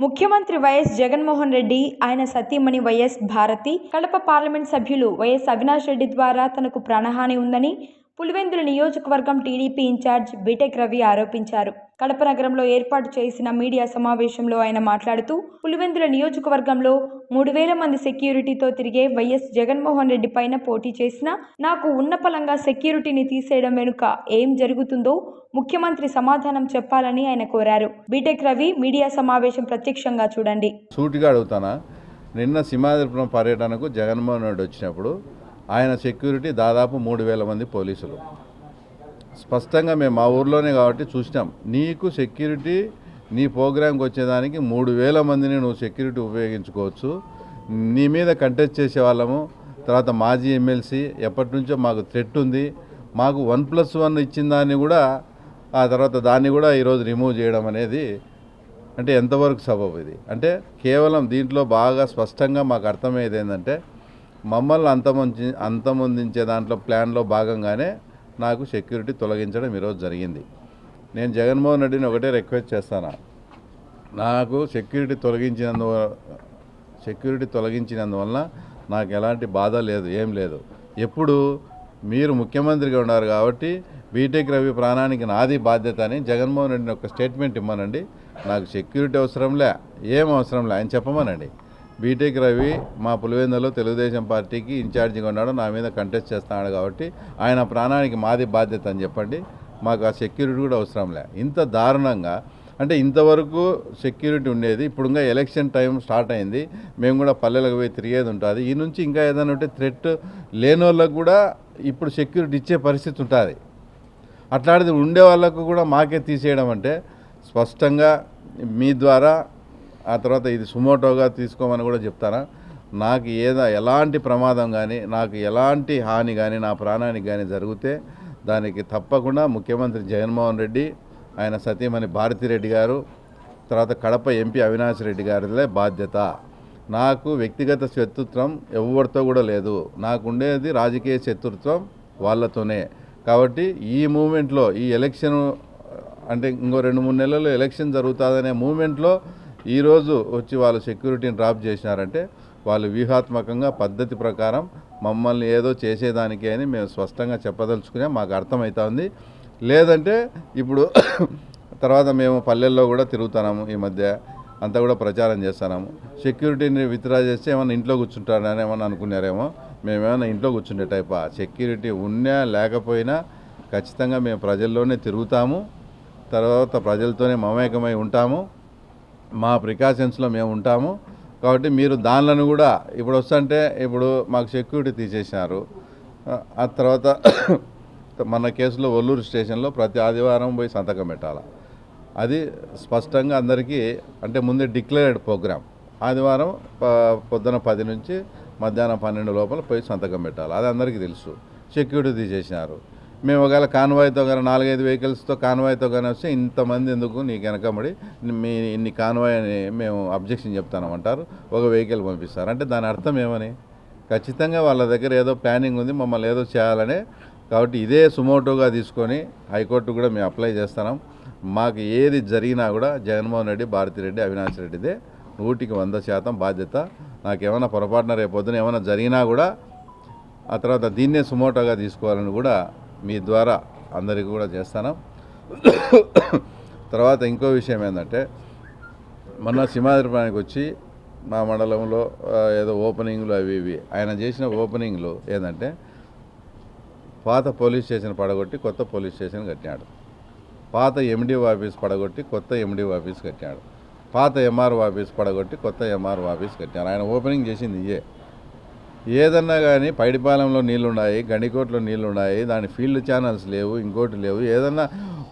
ముఖ్యమంత్రి వైఎస్ జగన్మోహన్ రెడ్డి ఆయన సతీమణి వైఎస్ భారతి కడప పార్లమెంట్ సభ్యులు వైఎస్ అవినాష్ రెడ్డి ద్వారా తనకు ప్రాణహాని ఉందని పులివెందుల నియోజకవర్గం టీడీపీ ఇన్ఛార్జ్ బీటెక్ రవి ఆరోపించారు. కడప నగరంలో ఏర్పాటు చేసిన మీడియా సమావేశంలో ఆయన మాట్లాడుతూ పులివెందుల నియోజకవర్గంలో మూడు వేల మంది సెక్యూరిటీతో తిరిగే వైఎస్ జగన్మోహన్ రెడ్డి పైన పోటీ చేసిన నాకు ఉన్నపలంగా సెక్యూరిటీని తీసేయడం వెనుక ఏం జరుగుతుందో ముఖ్యమంత్రి సమాధానం చెప్పాలని ఆయన కోరారు. బీటెక్ రవి మీడియా సమావేశం ప్రత్యక్షంగా చూడండి. సూటిగా అడుగుతానా? నిన్న సింహాద్రిపురం పర్యటనకు జగన్మోహన్ రెడ్డి వచ్చినప్పుడు ఆయన సెక్యూరిటీ దాదాపు మూడు వేల మంది పోలీసులు. స్పష్టంగా మేము మా ఊర్లోనే కాబట్టి చూసినాం. నీకు సెక్యూరిటీ నీ ప్రోగ్రాంకి వచ్చేదానికి మూడు వేల మందిని నువ్వు సెక్యూరిటీ ఉపయోగించుకోవచ్చు. నీ మీద కంటెస్ట్ చేసే వాళ్ళము. తర్వాత మాజీ ఎమ్మెల్సీ ఎప్పటి నుంచో మాకు థ్రెట్ ఉంది. మాకు వన్ ప్లస్ వన్ ఇచ్చిన దాన్ని కూడా ఆ తర్వాత దాన్ని కూడా ఈరోజు రిమూవ్ చేయడం అనేది అంటే ఎంతవరకు సబబు ఇది? అంటే కేవలం దీంట్లో బాగా స్పష్టంగా మాకు అర్థమయ్యేది ఏంటంటే మమ్మల్ని అంతమొంచి అంతమొందించే దాంట్లో ప్లాన్లో భాగంగానే నాకు సెక్యూరిటీ తొలగించడం ఈరోజు జరిగింది. నేను జగన్మోహన్ రెడ్డిని ఒకటే రిక్వెస్ట్ చేస్తాను? నాకు సెక్యూరిటీ తొలగించినందు సెక్యూరిటీ తొలగించినందువలన నాకు ఎలాంటి బాధ లేదు ఏం లేదు. ఎప్పుడు మీరు ముఖ్యమంత్రిగా ఉన్నారు కాబట్టి బీటెక్ రవి ప్రాణానికి నాది బాధ్యత అని జగన్మోహన్ రెడ్డిని ఒక స్టేట్మెంట్ ఇమ్మనండి. నాకు సెక్యూరిటీ అవసరంలే ఏం అవసరంలే ఆయన చెప్పమనండి. బీటెక్ రవి మా పులివెందులో తెలుగుదేశం పార్టీకి ఇన్ఛార్జిగా ఉన్నాడు. నా మీద కంటెస్ట్ చేస్తున్నాడు కాబట్టి ఆయన ప్రాణానికి మాది బాధ్యత అని చెప్పండి. మాకు ఆ సెక్యూరిటీ కూడా అవసరం లే. ఇంత దారుణంగా అంటే ఇంతవరకు సెక్యూరిటీ ఉండేది. ఇప్పుడు ఇంకా ఎలక్షన్ టైం స్టార్ట్ అయింది. మేము కూడా పల్లెలకు పోయి తిరిగేది ఉంటుంది. ఈ నుంచి ఇంకా ఏదైనా ఉంటే థ్రెట్ లేనోళ్ళకు వాళ్ళకు కూడా ఇప్పుడు సెక్యూరిటీ ఇచ్చే పరిస్థితి ఉంటుంది. అట్లాంటిది ఉండే వాళ్ళకు కూడా మాకే తీసేయడం అంటే స్పష్టంగా మీ ద్వారా ఆ తర్వాత ఇది సుమోటోగా తీసుకోమని కూడా చెప్తారా? నాకు ఏదో ఎలాంటి ప్రమాదం కానీ నాకు ఎలాంటి హాని కానీ నా ప్రాణానికి కానీ జరిగితే దానికి తప్పకుండా ముఖ్యమంత్రి జగన్మోహన్ రెడ్డి ఆయన సతీమణి భారతిరెడ్డి గారు తర్వాత కడప ఎంపీ అవినాష్ రెడ్డి గారిదే బాధ్యత. నాకు వ్యక్తిగత శత్రుత్వం ఎవరితో కూడా లేదు. నాకు ఉండేది రాజకీయ శత్రుత్వం వాళ్ళతోనే. కాబట్టి ఈ మూమెంట్లో ఈ ఎలక్షన్ అంటే ఇంకో రెండు మూడు నెలల్లో ఎలక్షన్ జరుగుతుందనే మూమెంట్లో ఈరోజు వచ్చి వాళ్ళు సెక్యూరిటీని డ్రాప్ చేసినారంటే వాళ్ళు వ్యూహాత్మకంగా పద్ధతి ప్రకారం మమ్మల్ని ఏదో చేసేదానికి అని మేము స్పష్టంగా చెప్పదలుచుకునే మాకు అర్థమవుతుంది లేదంటే ఇప్పుడు తర్వాత మేము పల్లెల్లో కూడా తిరుగుతున్నాము ఈ మధ్య. అంతా కూడా ప్రచారం చేస్తున్నాము. సెక్యూరిటీని విత్డ్రా చేస్తే ఏమన్నా ఇంట్లో కూర్చుంటారని ఏమన్నా అనుకున్నారేమో? మేమేమన్నా ఇంట్లో కూర్చుండే టైపా సెక్యూరిటీ ఉన్నా లేకపోయినా ఖచ్చితంగా మేము ప్రజల్లోనే తిరుగుతాము. తర్వాత ప్రజలతోనే మమేకమై ఉంటాము. మా ప్రికాషన్స్లో మేము ఉంటాము. కాబట్టి మీరు దానిలను కూడా ఇప్పుడు వస్తుంటే ఇప్పుడు మాకు సెక్యూరిటీ తీసేసినారు. ఆ- తర్వాత మన కేసులో ఒల్లూరు స్టేషన్లో ప్రతి ఆదివారం పోయి సంతకం పెట్టాలి. అది స్పష్టంగా అందరికీ అంటే ముందే డిక్లేర్డ్ ప్రోగ్రామ్ ఆదివారం ప- పొద్దున పది నుంచి మధ్యాహ్నం పన్నెండు లోపల పోయి సంతకం పెట్టాలి. అది అందరికీ తెలుసు. సెక్యూరిటీ తీసేసినారు. మేము ఒకవేళ కాన్వాయ్తో కానీ నాలుగైదు వెహికల్స్తో కాన్వాయ్తో కానీ వస్తే ఇంతమంది ఎందుకు నీ వెనకబడి మీ ఇన్ని కాన్వాయ్ అని మేము అబ్జెక్షన్ చెప్తామంటారు ఒక వెహికల్ పంపిస్తారు. అంటే దాని అర్థం ఏమని? ఖచ్చితంగా వాళ్ళ దగ్గర ఏదో ప్లానింగ్ ఉంది మమ్మల్ని ఏదో చేయాలనే. కాబట్టి ఇదే సుమోటోగా తీసుకొని హైకోర్టు కూడా మేము అప్లై చేస్తున్నాం మాకు ఏది జరిగినా కూడా జగన్మోహన్ రెడ్డి భారతిరెడ్డి అవినాష్ రెడ్డిదే. నూటికి వంద శాతం బాధ్యత. నాకేమైనా పొరపాటున రేపు ఏమైనా జరిగినా కూడా ఆ తర్వాత దీన్నే సుమోటోగా తీసుకోవాలని కూడా మీ ద్వారా అందరికీ కూడా చేస్తాను. తర్వాత ఇంకో విషయం ఏంటంటే మొన్న సింహాద్రిపానికి వచ్చి మా మండలంలో ఏదో ఓపెనింగ్లు అవి ఇవి ఆయన చేసిన ఓపెనింగ్లు ఏంటంటే పాత పోలీస్ స్టేషన్ పడగొట్టి కొత్త పోలీస్ స్టేషన్ కట్టినాడు. పాత ఎండిఓ ఆఫీస్ పడగొట్టి కొత్త ఎండిఓ ఆఫీస్ కట్టినాడు. పాత ఎంఆర్ఓ ఆఫీస్ పడగొట్టి కొత్త ఎంఆర్ఓ ఆఫీస్ కట్టినాడు. ఆయన ఓపెనింగ్ చేసింది ఇయే. ఏదన్నా కానీ పైడిపాలెంలో నీళ్ళున్నాయి గండికోట్లో నీళ్ళు ఉన్నాయి దాని ఫీల్డ్ ఛానల్స్ లేవు ఇంకోటి లేవు ఏదన్నా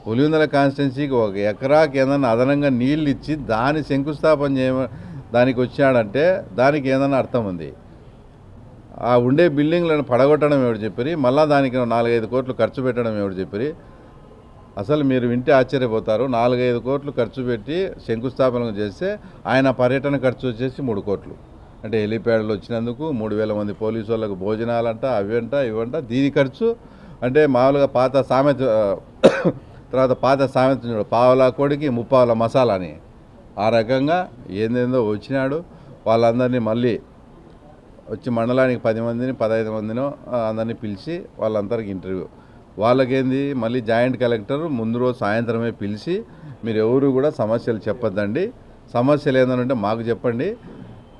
పులివెందుల కాన్స్టిట్యున్సీకి ఒక ఎకరాకి ఏదన్నా అదనంగా నీళ్ళు ఇచ్చి దాని శంకుస్థాపన చేయ దానికి వచ్చాడంటే దానికి ఏదన్నా అర్థం ఉంది. ఆ ఉండే బిల్డింగ్లను పడగొట్టడం ఎవరు చెప్పిరి? మళ్ళీ దానికి నాలుగైదు కోట్లు ఖర్చు పెట్టడం ఎవరు చెప్పిరి? అసలు మీరు వింటే ఆశ్చర్యపోతారు. నాలుగైదు కోట్లు ఖర్చు పెట్టి శంకుస్థాపన చేస్తే ఆయన పర్యటన ఖర్చు వచ్చేసి మూడు కోట్లు. అంటే హెలిప్యాడ్లు వచ్చినందుకు మూడు వేల మంది పోలీసు వాళ్ళకు భోజనాలంట అవంట ఇవంట దీని ఖర్చు. అంటే మామూలుగా పాత సామెత తర్వాత పాత సామెత చూడు కోడికి ముప్పావుల మసాలా అని ఆ రకంగా ఏందేందో వచ్చినాడు. వాళ్ళందరినీ మళ్ళీ వచ్చి మండలానికి పది మందిని పదహైదు మందినో అందరినీ పిలిచి వాళ్ళందరికి ఇంటర్వ్యూ. వాళ్ళకేంది? మళ్ళీ జాయింట్ కలెక్టర్ ముందు రోజు సాయంత్రమే పిలిచి మీరు ఎవరు కూడా సమస్యలు చెప్పొద్దండి. సమస్యలు ఏందనంటే మాకు చెప్పండి.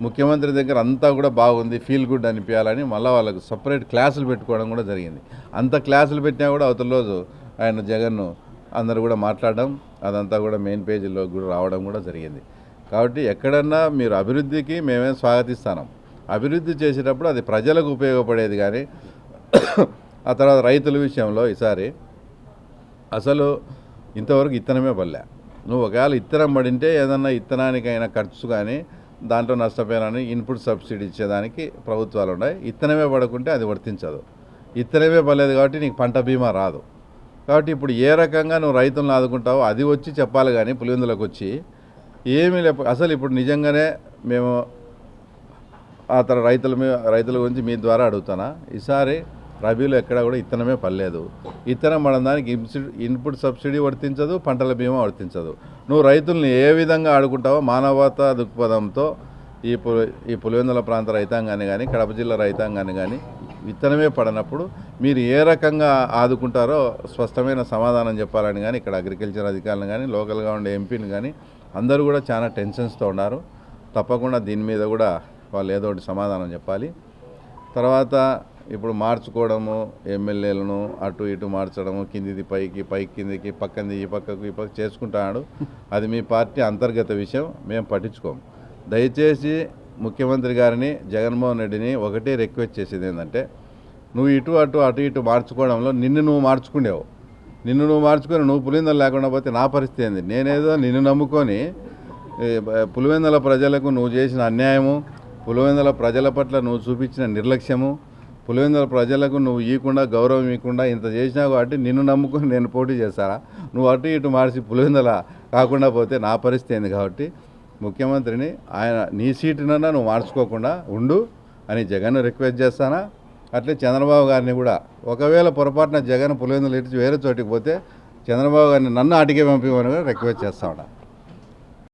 ముఖ్యమంత్రి దగ్గర అంతా కూడా బాగుంది ఫీల్ గుడ్ అనిపించాలని మళ్ళీ వాళ్ళకు సపరేట్ క్లాసులు పెట్టుకోవడం కూడా జరిగింది. అంత క్లాసులు పెట్టినా కూడా అవతల రోజు ఆయన జగన్ను అందరు కూడా మాట్లాడడం అదంతా కూడా మెయిన్ పేజీలో కూడా రావడం కూడా జరిగింది. కాబట్టి ఎక్కడన్నా మీరు అభివృద్ధికి మేమే స్వాగతిస్తాం అభివృద్ధి చేసేటప్పుడు అది ప్రజలకు ఉపయోగపడేది కానీ ఆ తర్వాత రైతుల విషయంలో ఈసారి అసలు ఇంతవరకు ఇత్తనమే పల్లె నువ్వు ఒకవేళ ఇత్తనం పడింటే ఏదన్నా ఇత్తనానికైనా ఖర్చు కానీ దాంట్లో నష్టపోయినాను ఇన్పుట్ సబ్సిడీ ఇచ్చేదానికి ప్రభుత్వాలు ఉన్నాయి. ఇత్తనమే పడకుంటే అది వర్తించదు. ఇత్తనమే పడలేదు కాబట్టి నీకు పంట బీమా రాదు. కాబట్టి ఇప్పుడు ఏ రకంగా నువ్వు రైతులను ఆదుకుంటావో అది వచ్చి చెప్పాలి కానీ పులివెందులకు వచ్చి ఏమీ లేక అసలు ఇప్పుడు నిజంగానే మేము ఆ రైతుల మీ రైతుల గురించి మీ ద్వారా అడుగుతానా? ఈసారి రబీలో ఎక్కడ కూడా ఇత్తనమే పడలేదు. ఇత్తనం పడిన దానికి ఇన్పుట్ సబ్సిడీ వర్తించదు పంటల బీమా వర్తించదు. నువ్వు రైతుల్ని ఏ విధంగా ఆడుకుంటావో మానవతా దృక్పథంతో ఈ పు ఈ పులివెందుల ప్రాంత రైతాంగాన్ని కానీ కడప జిల్లా రైతాంగాన్ని కానీ విత్తనమే పడనప్పుడు మీరు ఏ రకంగా ఆదుకుంటారో స్పష్టమైన సమాధానం చెప్పాలని కానీ ఇక్కడ అగ్రికల్చర్ అధికారులు కానీ లోకల్గా ఉండే ఎంపీని కానీ అందరూ కూడా చాలా టెన్షన్స్తో ఉన్నారు. తప్పకుండా దీని మీద కూడా వాళ్ళు ఏదో ఒకటి సమాధానం చెప్పాలి. తర్వాత ఇప్పుడు మార్చుకోవడము ఎమ్మెల్యేలను అటు ఇటు మార్చడము కిందిది పైకి పైకి కిందికి పక్కంది ఈ పక్కకు ఈ పక్క చేసుకుంటున్నాడు అది మీ పార్టీ అంతర్గత విషయం మేము పట్టించుకోము. దయచేసి ముఖ్యమంత్రి గారిని జగన్మోహన్ రెడ్డిని ఒకటే రిక్వెస్ట్ చేసేది ఏంటంటే నువ్వు ఇటు అటు అటు ఇటు మార్చుకోవడంలో నిన్ను నువ్వు మార్చుకునేవు నిన్ను నువ్వు మార్చుకొని నువ్వు పులిందలు లేకుండా పోతే నా పరిస్థితి ఏంది? నేనేదో నిన్ను నమ్ముకొని పులివెందల ప్రజలకు నువ్వు చేసిన అన్యాయము పులివెందల ప్రజల పట్ల నువ్వు చూపించిన నిర్లక్ష్యము పులివెందుల ప్రజలకు నువ్వు ఇవ్వకుండా గౌరవం ఇవ్వకుండా ఇంత చేసినా కాబట్టి నిన్ను నమ్ముకొని నేను పోటీ చేస్తారా? నువ్వు అటు ఇటు మార్చి పులివెందుల కాకుండా పోతే నా పరిస్థితి ఏంది కాబట్టి ముఖ్యమంత్రిని ఆయన నీ సీటునన్నా నువ్వు మార్చుకోకుండా ఉండు అని జగన్ రిక్వెస్ట్ చేస్తానా? అట్లే చంద్రబాబు గారిని కూడా. ఒకవేళ పొరపాటున జగన్ పులివెందులు ఇటు వేరే చోటికి పోతే చంద్రబాబు గారిని నన్ను అటుకే పంపించమని కూడా రిక్వెస్ట్ చేస్తా